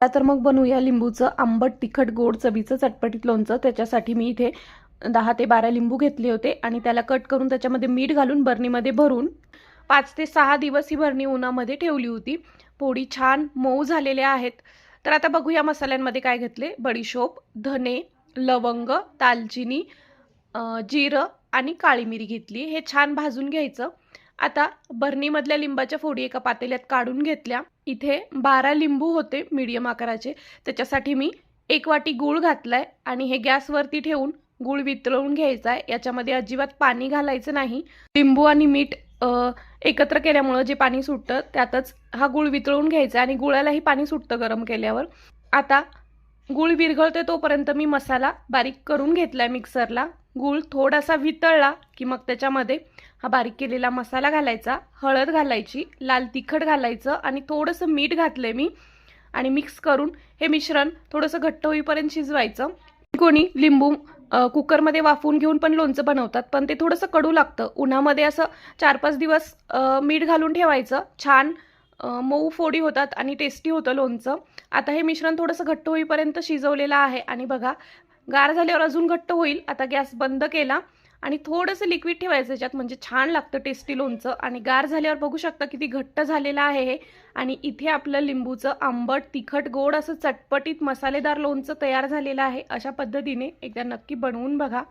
चला तर मग बनवूया लिंबूचं आंबट तिखट गोड चवीचं चटपटीत लोणचं. त्याच्यासाठी मी इथे दहा ते बारा लिंबू घेतले होते आणि त्याला कट करून त्याच्यामध्ये मीठ घालून बरणीमध्ये भरून पाच ते सहा दिवस ही भरणी उन्हामध्ये ठेवली होती. पोळी छान मऊ झालेल्या आहेत. तर आता बघूया मसाल्यांमध्ये काय घेतले. बडीशोप धने लवंग दालचिनी जिरं आणि काळी मिरी घेतली. हे छान भाजून घ्यायचं. आता बरणीमधल्या लिंबाच्या फोडी एका पातेल्यात काढून घेतल्या. इथे बारा लिंबू होते मीडियम आकाराचे. त्याच्यासाठी मी एक वाटी गूळ आहे आणि हे गॅसवरती ठेवून गूळ वितळवून घ्यायचा आहे याच्यामध्ये अजिबात पाणी घालायचं नाही. लिंबू आणि मीठ एकत्र केल्यामुळं जे पाणी सुटतं त्यातच हा गूळ वितळवून घ्यायचा आहे आणि गुळालाही पाणी सुटतं गरम केल्यावर. आता गूळ विरघळते तोपर्यंत मी मसाला बारीक करून घेतलाय मिक्सरला गूळ थोडासा वितळला की मग त्याच्यामध्ये हा बारीक केलेला मसाला घालायचा हळद घालायची लाल तिखट घालायचं आणि थोडंसं मीठ घातलंय मी. आणि मिक्स करून हे मिश्रण थोडंसं घट्ट होईपर्यंत शिजवायचं. कोणी लिंबू कुकरमध्ये वाफवून घेऊन पण लोणचं बनवतात पण ते थोडंसं कडू लागतं. उन्हामध्ये असं चार पाच दिवस मीठ घालून ठेवायचं छान मऊ फोडी होतात आणि टेस्टी होतं लोणचं. आता हे मिश्रण थोडंसं घट्ट होईपर्यंत शिजवलेलं आहे. आणि बघा गार झाल्यावर अजून घट्ट होईल. आता गॅस बंद केला आणि थोडंसं लिक्विड ठेवायचं याच्यात म्हणजे छान लागतं टेस्टी लोणचं. आणि गार झाल्यावर बघू शकता किती घट्ट झालेलं आहे हे. आणि इथे आपलं लिंबूचं आंबट तिखट गोड असं चटपटीत मसालेदार लोणचं तयार झालेलं आहे. अशा पद्धतीने एकदा नक्की बनवून बघा.